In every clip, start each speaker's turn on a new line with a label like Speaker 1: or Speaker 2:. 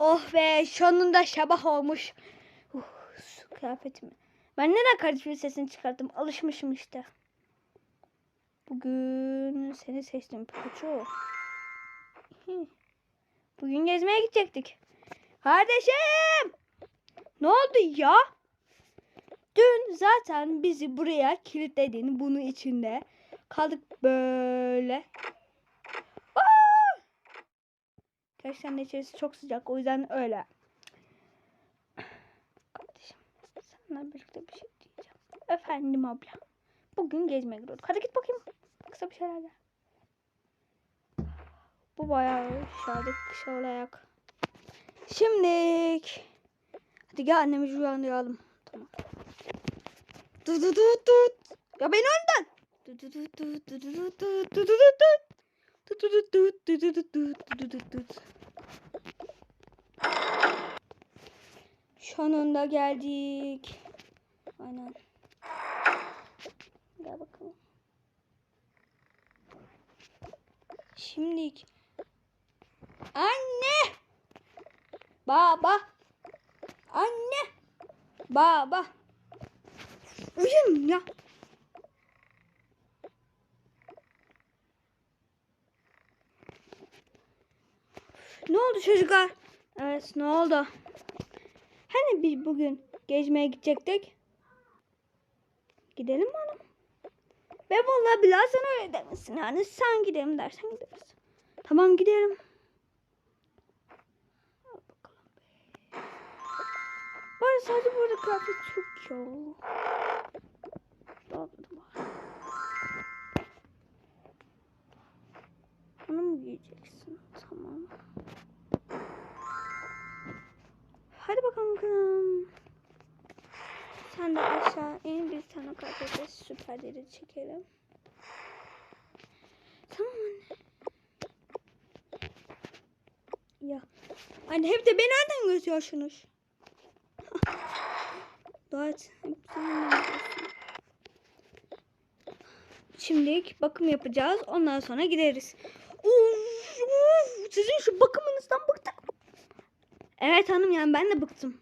Speaker 1: Oh be sonunda sabah olmuş. Uh, su kıyafetimi. Ben neden kardeşimin sesini çıkarttım? Alışmışım işte. Bugün seni seçtim Pikachu. Bugün gezmeye gidecektik. Kardeşim! Ne oldu ya? Dün zaten bizi buraya kilitledin bunun içinde. Kaldık böyle. Aa! Gerçekten de içerisi çok sıcak o yüzden öyle. Kardeşim seninle birlikte bir şey diyeceğim. Efendim abla. Bugün gezmeye gidiyoruz. Hadi git bakayım. Kısa bir şeyler de. Bu bayağı şadık şöyle ayak. Şimdilik. Hadi gel annemizi uyandıralım. Tamam. Du du du du. Ya beni önden. Du du du du du du du du Sonunda geldik. Aynen. Gel bakalım. Şimdilik. Anne. Baba. Anne. Baba. Uyuyun ya. Ne oldu çocuklar? Evet ne oldu? Hani biz bugün gezmeye gidecektik? Gidelim mi hanım? Ve vallahi Bilal sen öyle demişsin yani sen gidelim dersen gideriz. Tamam gidelim. Arada sadece burada kıyafet çok ya. Bunu mu giyeceksin? Tamam. Hadi bakalım kızım. Sen de aşağı in bir tane kıyafete süperleri çekelim. Tamam anne. Ya. Anne hep de beni nereden benden götürüyorsun. Şimdilik bakım yapacağız. Ondan sonra gideriz. Uf, uf, sizin şu bakımınızdan bıktık. Evet hanım yani ben de bıktım.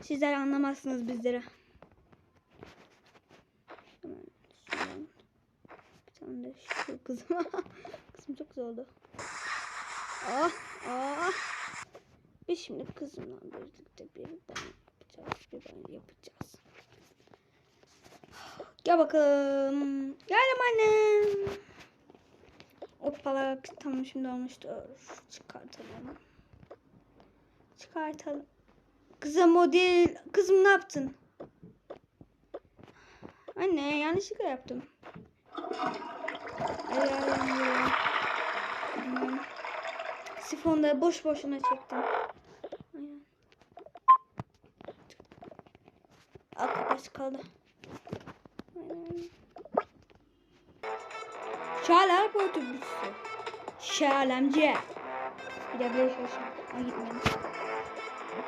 Speaker 1: Sizler anlamazsınız bizleri. Bir tane de şu kızım. kızım çok güzel oldu. Ah ah. Biz şimdi kızımla birlikte bir ben yapacağız. Bir ben yapacağız. Gel bakalım. Geldim annem. Hoppala tamam şimdi olmuştur. Çıkartalım. Çıkartalım. Kıza model... Kızım ne yaptın? Anne yanlışlıkla yaptım. Sifonda boş boşuna çektim. Akıbası kaldı. Şaler bu otobüsü. Şalemce. Gidebilir şaşırdım. Ay gitmedim.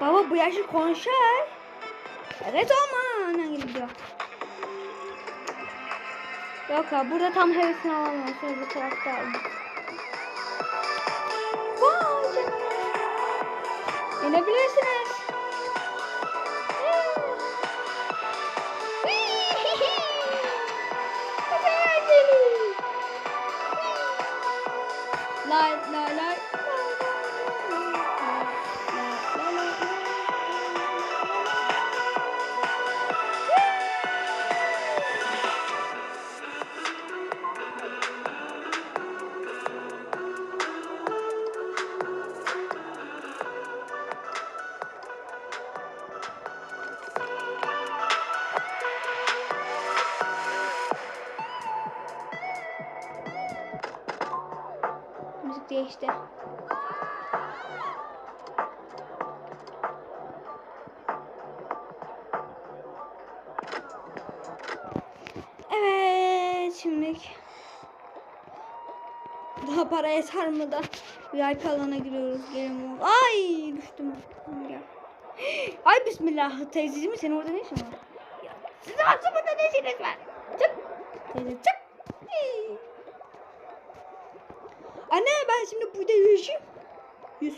Speaker 1: Baba bu yaşlı konuşar. Evet ama annen gidiyor. Yok ya burada tam hevesini. Şöyle bu tarafta. Vay canına. İnebilirsiniz. Değişti. Evet şimdi daha para yeter mi da VIP alana giriyoruz gelin Ay düştüm. Ay bismillah teyzeciğim senin orada ne işin var? Ya, Sizin aklımda ne işiniz var? Çık. Teyze çık. Anne ben şimdi burada yüzeyim. Yüz.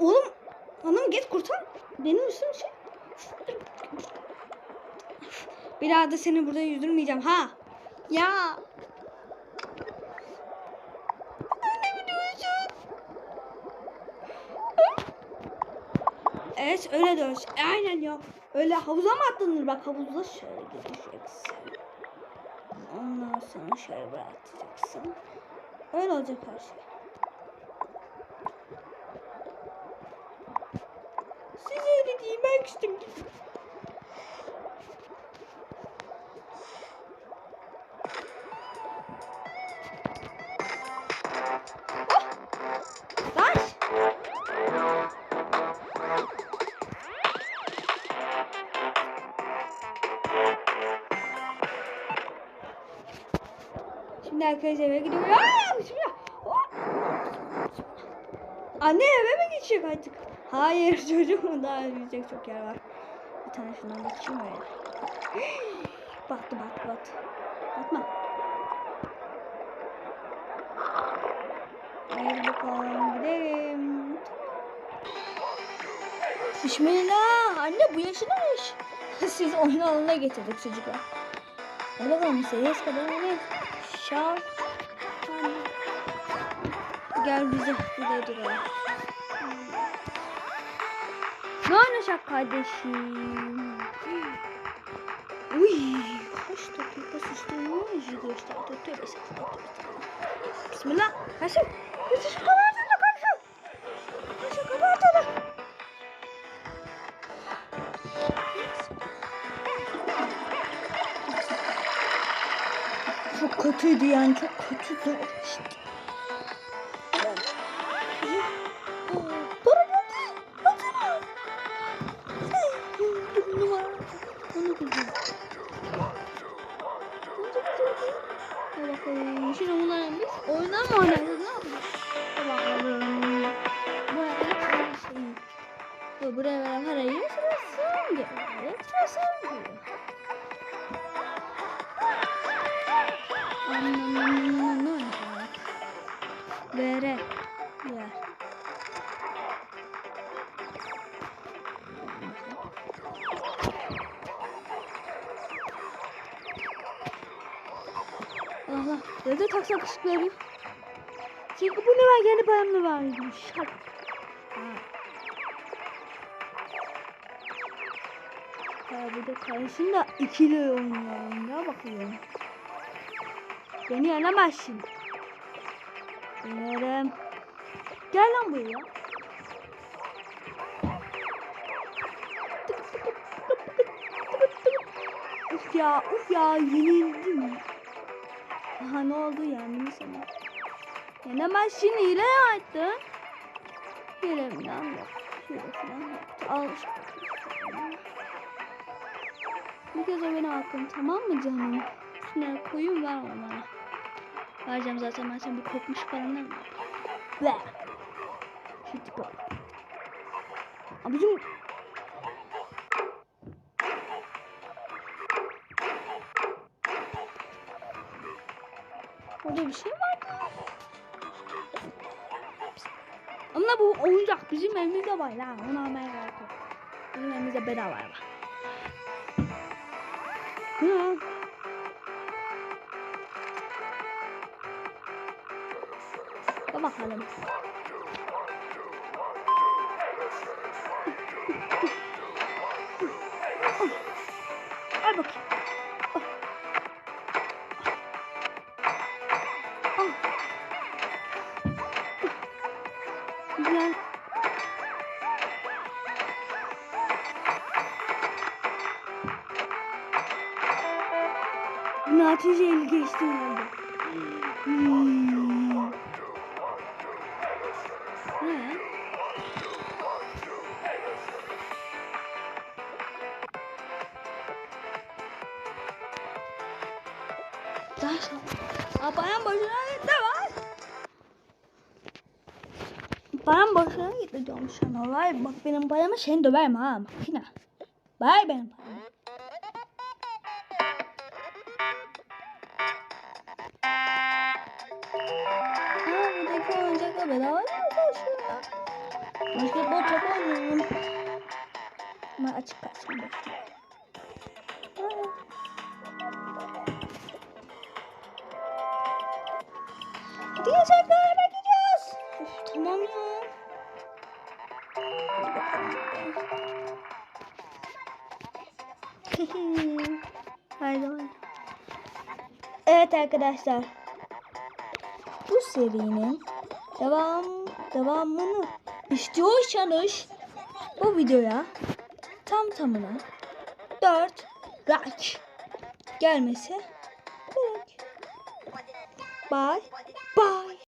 Speaker 1: Oğlum hanım git kurtar. Benim üstüm şey. Bir da seni burada yüzdürmeyeceğim ha. Ya. Evet öyle dön. Aynen ya. Öyle havuza mı atlanır? Bak havuzda şöyle gideceksin. Ondan sonra şöyle bırakacaksın. Öyle olacak her şey. Size öyle diyeyim ben arkadaşlar eve gidiyoruz. Aa, bismillah. Anne eve mi geçecek artık? Hayır çocuğum daha yürüyecek çok yer var. Bir tane şundan geçeyim öyle. battı battı battı. Batma. Hadi bakalım gidelim. Bismillah. Anne bu yaşınmış. Siz oyun alanına getirdik çocuklar. Hadi bakalım seviyesi kadar ne? Şaf. Gel bize burada duralım. Ne oynayacak kardeşim? Uy, kaç dakika susturmuş gösterdi. Tövbe estağfurullah. Bismillah. Kaçın. Kaçın kaçın. Kötüydü yani çok kötüydü. İşte. Vere. Yer. Allah. Nerede taksak ışıkları? Çünkü bu ne var? Yeni paramla var. Şak. Ha. Ha, bir de karşında ikili oynuyorum. Ya bakıyorum. Beni yenemezsin. Yenerim. Gel lan buraya. Uf ya, uf ya yenildim. Aha ne oldu yendim sana. Yenemezsin hile yaptın. Hile falan yok. Hile falan yoktu. Al. Bir kez o benim hakkım tamam mı canım? Şuna koyun ver onu bana. Vereceğim zaten ben senin bu kokmuş paranı? Ver. Şu tipe. Abicim. Orada bir şey var. Ama bu oyuncak bizim evimizde var lan. Onu almaya gerek yok. Bizim evimizde bedava var. Hı. Bakalım. Al bakayım. Güzel. Naçiz el geçtim herhalde. Hmm. Aa, param boşuna gitti var. Param boşuna gitti diyorum sana. Vay bak benim paramı sen döverim ha makine. Ver benim paramı. Aa burada Bakın oyuncakla bedava çalışıyor ya? Basketbol topu oynuyorum. Ama açık kalsın Yataklara bakacağız. Üf, tamam ya. Her zaman. Evet arkadaşlar. Bu serinin devam devamını istiyorsanız bu videoya tam tamına 4 like gelmesi gerek. Bye bye.